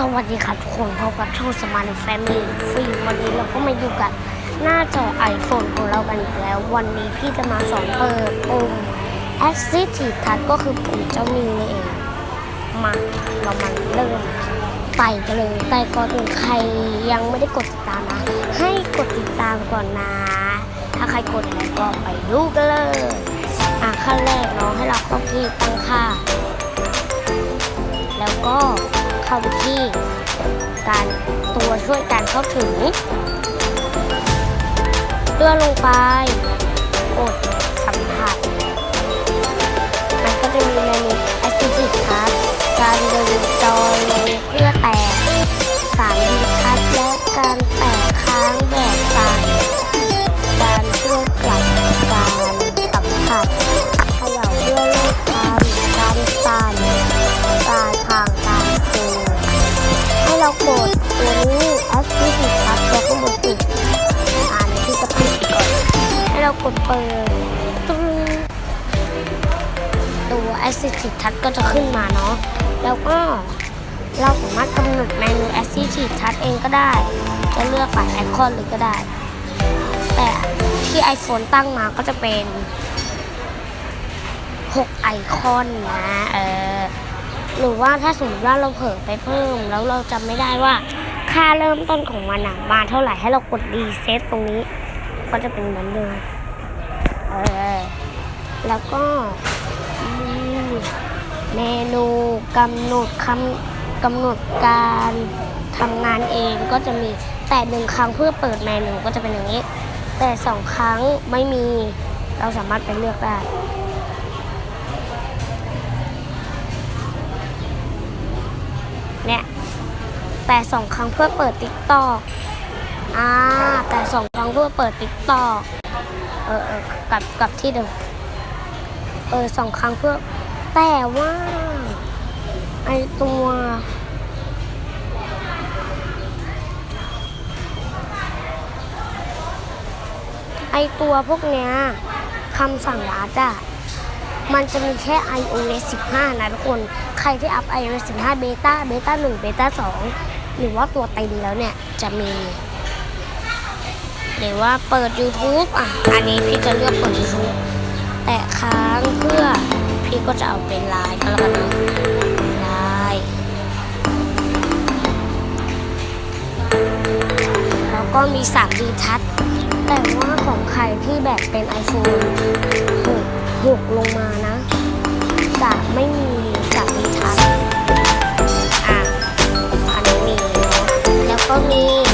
สวัสดีครับทุกคนพบกับช่องสมาร์ทแฟมิลี่ฟรีวันนี้เราก็มาอยู่กับหน้าจอ iPhone ของเรากันอีกแล้ว วันนี้พี่จะมาสอนเปิดปุ่ม Active Touch ก็คือปุ่มเจ้านี้นี่เอง มาเรามาเริ่มไปกันเลยแต่ก่อนอื่นใครยังไม่ได้กดติดตามนะ ให้กดติดตามก่อนนะ ถ้าใครกดแล้วก็ไปดูกันเลย อะขั้นแรกเนาะให้เราเข้าที่ตั้งค่า แล้วก็ เข้าไปที่การตัวช่วยการเข้าถึงเลื่อนลงไปกดสัมผัสมันก็จะมี ตัวนี้ Active Touch ตัวข้างบนสุดอ่านที่จะปิดก่อนให้เรากดเปิดตึ้งตัว Active Touch ก็จะขึ้นมาเนาะแล้วก็เราสามารถกำหนดเมนู Active Touch เองก็ได้ จะเลือกหลายไอคอนเลยก็ได้ แต่ที่ iPhone ตั้งมาก็จะเป็น6ไอคอนนะเออหรือว่าถ้าสมมติว่าเราเผลอไปเพิ่มแล้วเราจำไม่ได้ว่า ค่าเริ่มต้นของมันอะมาเท่าไหร่ให้เรากดรีเซ็ตตรงนี้ ก็จะเป็นเหมือนเดิมเออแล้วก็มีเมนูกำหนดคำกำหนดการทำงานเองก็จะมีแต่หนึ่งครั้งเพื่อเปิดเมนูก็จะเป็นอย่างนี้ แต่สองครั้งไม่มีเราสามารถไปเลือกได้เนี่ย แต่สองครั้งเพื่อเปิดติ๊กตอกอ่าแต่สองครั้งเพื่อเปิดติ๊กตอกเออเออกลับกลับที่เดิมเออสองครั้งเพื่อแต่ว่าไอตัวไอตัวพวกเนี้ยคำสั่งลัดอะมันจะมีแค่ iOS 15 นะทุกคน ใครที่อัพ iOS 15เบต้าเบต้า1เบต้า2 หรือว่าตัวเต็มแล้วเนี่ยจะมี หรือว่าเปิด YouTube อะ อันนี้พี่จะเลือกเปิด YouTube แต่ค้างเพื่อพี่ก็จะเอาเป็นไลน์ก็แล้วกันนะไลน์แล้วก็มี 3D ทัชแต่ว่าของใครที่แบบเป็น iPhone 6 6ลงมานะ จะไม่มี มี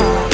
ต่อ